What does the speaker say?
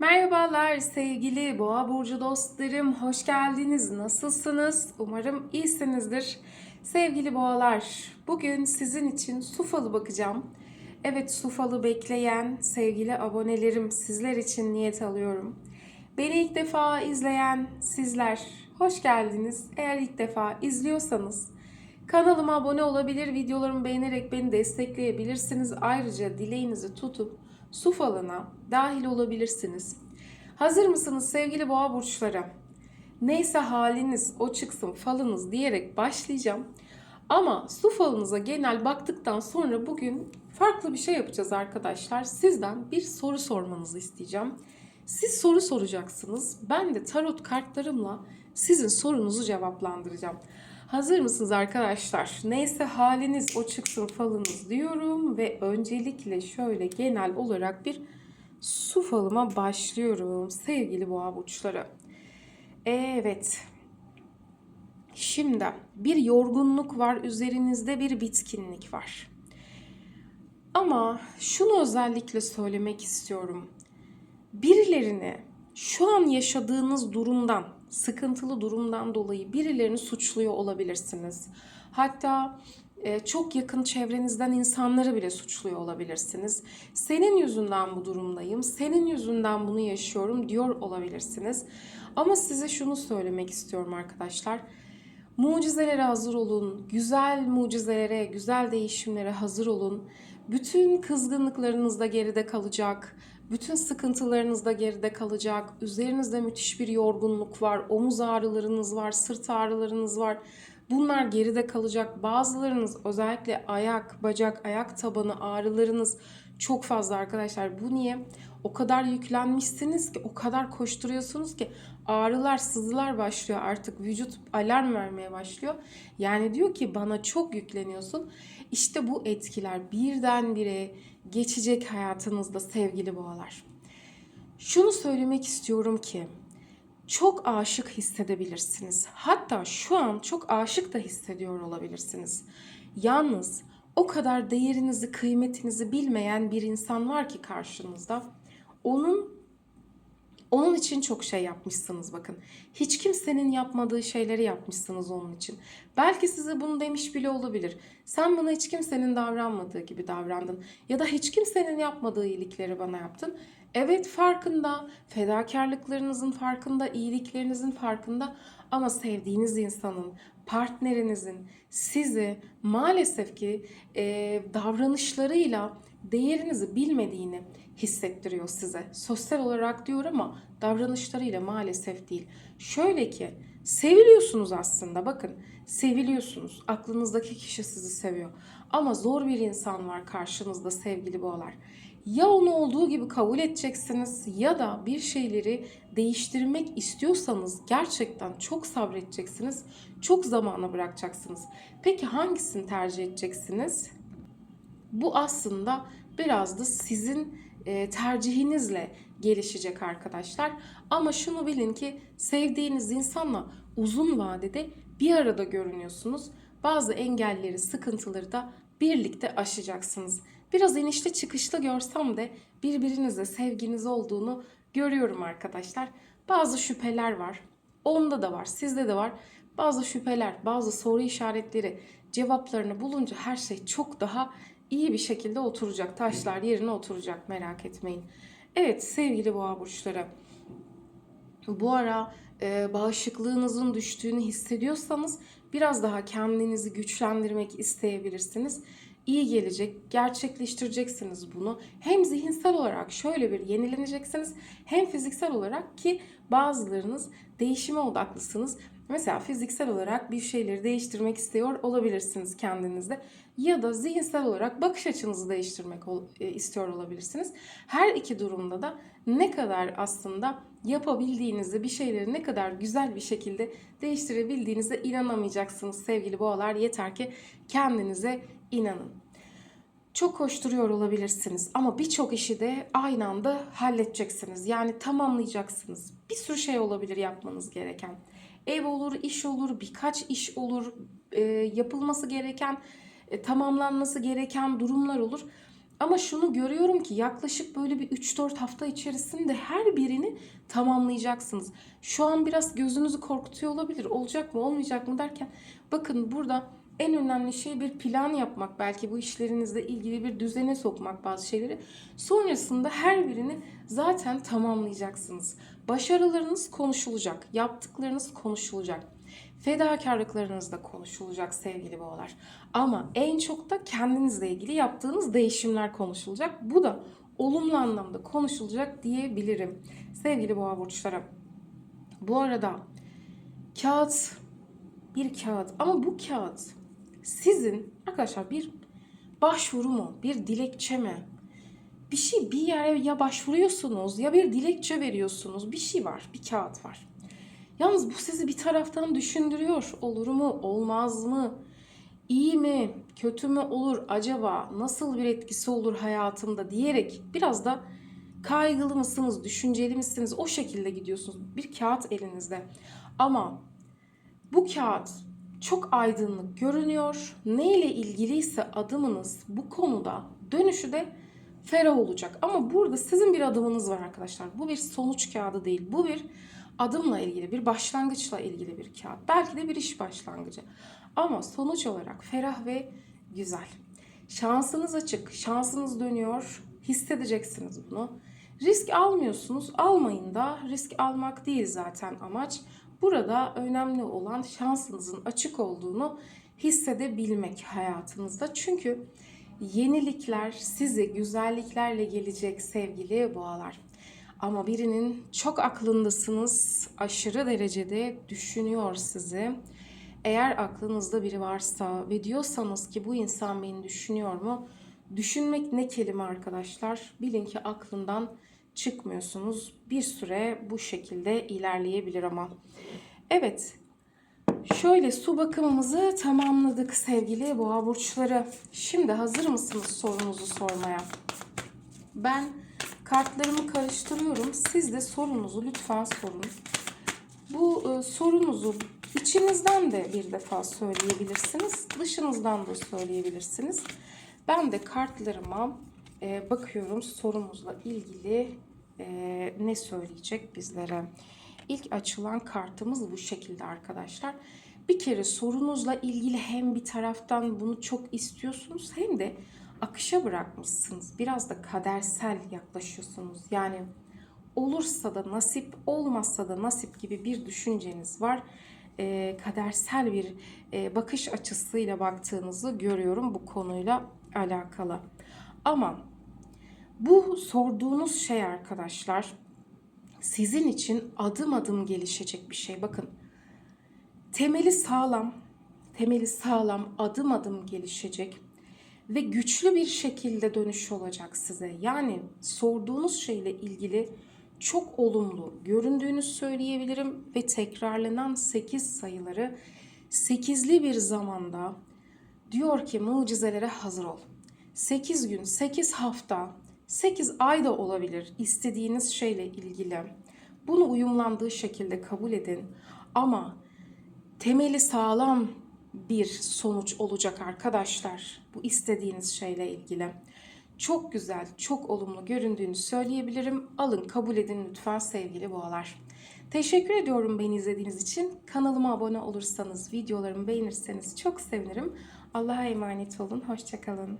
Merhabalar sevgili Boğa burcu dostlarım. Hoş geldiniz. Nasılsınız? Umarım iyisinizdir. Sevgili boğalar, bugün sizin için su falı bakacağım. Evet, su falı bekleyen sevgili abonelerim sizler için niyet alıyorum. Beni ilk defa izleyen sizler hoş geldiniz. Eğer ilk defa izliyorsanız kanalıma abone olabilir, videolarımı beğenerek beni destekleyebilirsiniz. Ayrıca dileğinizi tutup su falına dahil olabilirsiniz. Hazır mısınız sevgili boğa burçları? Neyse haliniz o çıksın falınız diyerek başlayacağım. Ama su falınıza genel baktıktan sonra bugün farklı bir şey yapacağız arkadaşlar. Sizden bir soru sormanızı isteyeceğim. Siz soru soracaksınız. Ben de tarot kartlarımla sizin sorunuzu cevaplandıracağım. Hazır mısınız arkadaşlar? Neyse haliniz o çıksın falınız diyorum ve öncelikle şöyle genel olarak bir su falıma başlıyorum sevgili boğa burçları. Evet. Şimdi bir yorgunluk var, üzerinizde bir bitkinlik var. Ama şunu özellikle söylemek istiyorum. Birilerini şu an yaşadığınız durumdan, sıkıntılı durumdan dolayı birilerini suçluyor olabilirsiniz. Hatta çok yakın çevrenizden insanları bile suçluyor olabilirsiniz. Senin yüzünden bu durumdayım, senin yüzünden bunu yaşıyorum diyor olabilirsiniz. Ama size şunu söylemek istiyorum arkadaşlar. Mucizelere hazır olun. Güzel mucizelere, güzel değişimlere hazır olun. Bütün kızgınlıklarınız da geride kalacak. Bütün sıkıntılarınız da geride kalacak. Üzerinizde müthiş bir yorgunluk var. Omuz ağrılarınız var, sırt ağrılarınız var. Bunlar geride kalacak. Bazılarınız özellikle ayak, bacak, ayak tabanı ağrılarınız çok fazla arkadaşlar. Bu niye? O kadar yüklenmişsiniz ki, o kadar koşturuyorsunuz ki ağrılar, sızılar başlıyor artık. Vücut alarm vermeye başlıyor. Yani diyor ki bana çok yükleniyorsun. İşte bu etkiler birdenbire geçecek hayatınızda sevgili boğalar. Şunu söylemek istiyorum ki çok aşık hissedebilirsiniz. Hatta şu an çok aşık da hissediyor olabilirsiniz. Yalnız o kadar değerinizi, kıymetinizi bilmeyen bir insan var ki karşınızda. Onun onun için çok şey yapmışsınız bakın. Hiç kimsenin yapmadığı şeyleri yapmışsınız onun için. Belki size bunu demiş bile olabilir. Sen bana hiç kimsenin davranmadığı gibi davrandın. Ya da hiç kimsenin yapmadığı iyilikleri bana yaptın. Evet farkında, fedakarlıklarınızın farkında, iyiliklerinizin farkında ama sevdiğiniz insanın, partnerinizin sizi maalesef ki e, davranışlarıyla değerinizi bilmediğini hissettiriyor size. Sosyal olarak diyor ama davranışlarıyla maalesef değil. Şöyle ki seviliyorsunuz aslında bakın seviliyorsunuz. Aklınızdaki kişi sizi seviyor. Ama zor bir insan var karşınızda sevgili boğalar. Ya onu olduğu gibi kabul edeceksiniz ya da bir şeyleri değiştirmek istiyorsanız gerçekten çok sabredeceksiniz. Çok zamana bırakacaksınız. Peki hangisini tercih edeceksiniz? Bu aslında biraz da sizin e, tercihinizle gelişecek arkadaşlar. Ama şunu bilin ki sevdiğiniz insanla uzun vadede bir arada görünüyorsunuz. Bazı engelleri, sıkıntıları da birlikte aşacaksınız. Biraz inişli çıkışlı görsem de birbirinize sevginiz olduğunu görüyorum arkadaşlar. Bazı şüpheler var. Onda da var, sizde de var. Bazı şüpheler, bazı soru işaretleri cevaplarını bulunca her şey çok daha iyi bir şekilde oturacak. Taşlar yerine oturacak merak etmeyin. Evet sevgili boğa burçları. Bu ara e, bağışıklığınızın düştüğünü hissediyorsanız biraz daha kendinizi güçlendirmek isteyebilirsiniz. İyi gelecek, gerçekleştireceksiniz bunu. Hem zihinsel olarak şöyle bir yenileneceksiniz hem fiziksel olarak ki bazılarınız değişime odaklısınız. Mesela fiziksel olarak bir şeyleri değiştirmek istiyor olabilirsiniz kendinizde ya da zihinsel olarak bakış açınızı değiştirmek e, istiyor olabilirsiniz. Her iki durumda da ne kadar aslında yapabildiğinizi, bir şeyleri ne kadar güzel bir şekilde değiştirebildiğinize inanamayacaksınız sevgili boğalar. Yeter ki kendinize inanın. Çok koşturuyor olabilirsiniz ama birçok işi de aynı anda halledeceksiniz. Yani tamamlayacaksınız. Bir sürü şey olabilir yapmanız gereken. Ev olur, iş olur, birkaç iş olur, e, yapılması gereken, e, tamamlanması gereken durumlar olur. Ama şunu görüyorum ki yaklaşık böyle bir 3-4 hafta içerisinde her birini tamamlayacaksınız. Şu an biraz gözünüzü korkutuyor olabilir. Olacak mı olmayacak mı derken bakın burada en önemli şey bir plan yapmak. Belki bu işlerinizle ilgili bir düzene sokmak bazı şeyleri. Sonrasında her birini zaten tamamlayacaksınız. Başarılarınız konuşulacak. Yaptıklarınız konuşulacak. Fedakarlıklarınız da konuşulacak sevgili boğalar. Ama en çok da kendinizle ilgili yaptığınız değişimler konuşulacak. Bu da olumlu anlamda konuşulacak diyebilirim sevgili boğa burçları. Bu arada kağıt bir kağıt ama bu kağıt sizin arkadaşlar bir başvuru mu, bir dilekçe mi? Bir şey bir yere ya başvuruyorsunuz ya bir dilekçe veriyorsunuz. Bir şey var, bir kağıt var. Yalnız bu sizi bir taraftan düşündürüyor. Olur mu, olmaz mı? İyi mi, kötü mü olur acaba? Nasıl bir etkisi olur hayatımda diyerek biraz da kaygılı mısınız, düşünceli misiniz? O şekilde gidiyorsunuz. Bir kağıt elinizde. Ama bu kağıt çok aydınlık görünüyor. Ne ile ilgiliyse adımınız bu konuda dönüşü de ferah olacak. Ama burada sizin bir adımınız var arkadaşlar. Bu bir sonuç kağıdı değil. Bu bir adımla ilgili, bir başlangıçla ilgili bir kağıt. Belki de bir iş başlangıcı. Ama sonuç olarak ferah ve güzel. Şansınız açık, şansınız dönüyor. Hissedeceksiniz bunu. Risk almıyorsunuz. Almayın da. Risk almak değil zaten amaç. Burada önemli olan şansınızın açık olduğunu hissedebilmek hayatınızda. Çünkü yenilikler sizi güzelliklerle gelecek sevgili boğalar. Ama birinin çok aklındasınız, aşırı derecede düşünüyor sizi. Eğer aklınızda biri varsa ve diyorsanız ki bu insan beni düşünüyor mu? Düşünmek ne kelime arkadaşlar? Bilin ki aklından çıkmıyorsunuz. Bir süre bu şekilde ilerleyebilir ama. Evet. Şöyle su bakımımızı tamamladık sevgili boğa burçları. Şimdi hazır mısınız sorunuzu sormaya? Ben kartlarımı karıştırıyorum. Siz de sorunuzu lütfen sorun. Bu e, sorunuzu içinizden de bir defa söyleyebilirsiniz. Dışınızdan da söyleyebilirsiniz. Ben de kartlarıma e, bakıyorum sorumuzla ilgili e, ne söyleyecek bizlere. İlk açılan kartımız bu şekilde arkadaşlar. Bir kere sorunuzla ilgili hem bir taraftan bunu çok istiyorsunuz hem de akışa bırakmışsınız. Biraz da kadersel yaklaşıyorsunuz. Yani olursa da nasip, olmazsa da nasip gibi bir düşünceniz var. E, kadersel bir e, bakış açısıyla baktığınızı görüyorum bu konuyla alakalı. Ama bu sorduğunuz şey arkadaşlar sizin için adım adım gelişecek bir şey. Bakın temeli sağlam, temeli sağlam adım adım gelişecek ve güçlü bir şekilde dönüş olacak size. Yani sorduğunuz şeyle ilgili çok olumlu göründüğünü söyleyebilirim ve tekrarlanan 8 sayıları 8'li bir zamanda diyor ki mucizelere hazır ol. 8 gün, 8 hafta, 8 ay da olabilir istediğiniz şeyle ilgili. Bunu uyumlandığı şekilde kabul edin. Ama temeli sağlam bir sonuç olacak arkadaşlar. Bu istediğiniz şeyle ilgili. Çok güzel, çok olumlu göründüğünü söyleyebilirim. Alın, kabul edin lütfen sevgili boğalar. Teşekkür ediyorum beni izlediğiniz için. Kanalıma abone olursanız, videolarımı beğenirseniz çok sevinirim. Allah'a emanet olun. Hoşçakalın.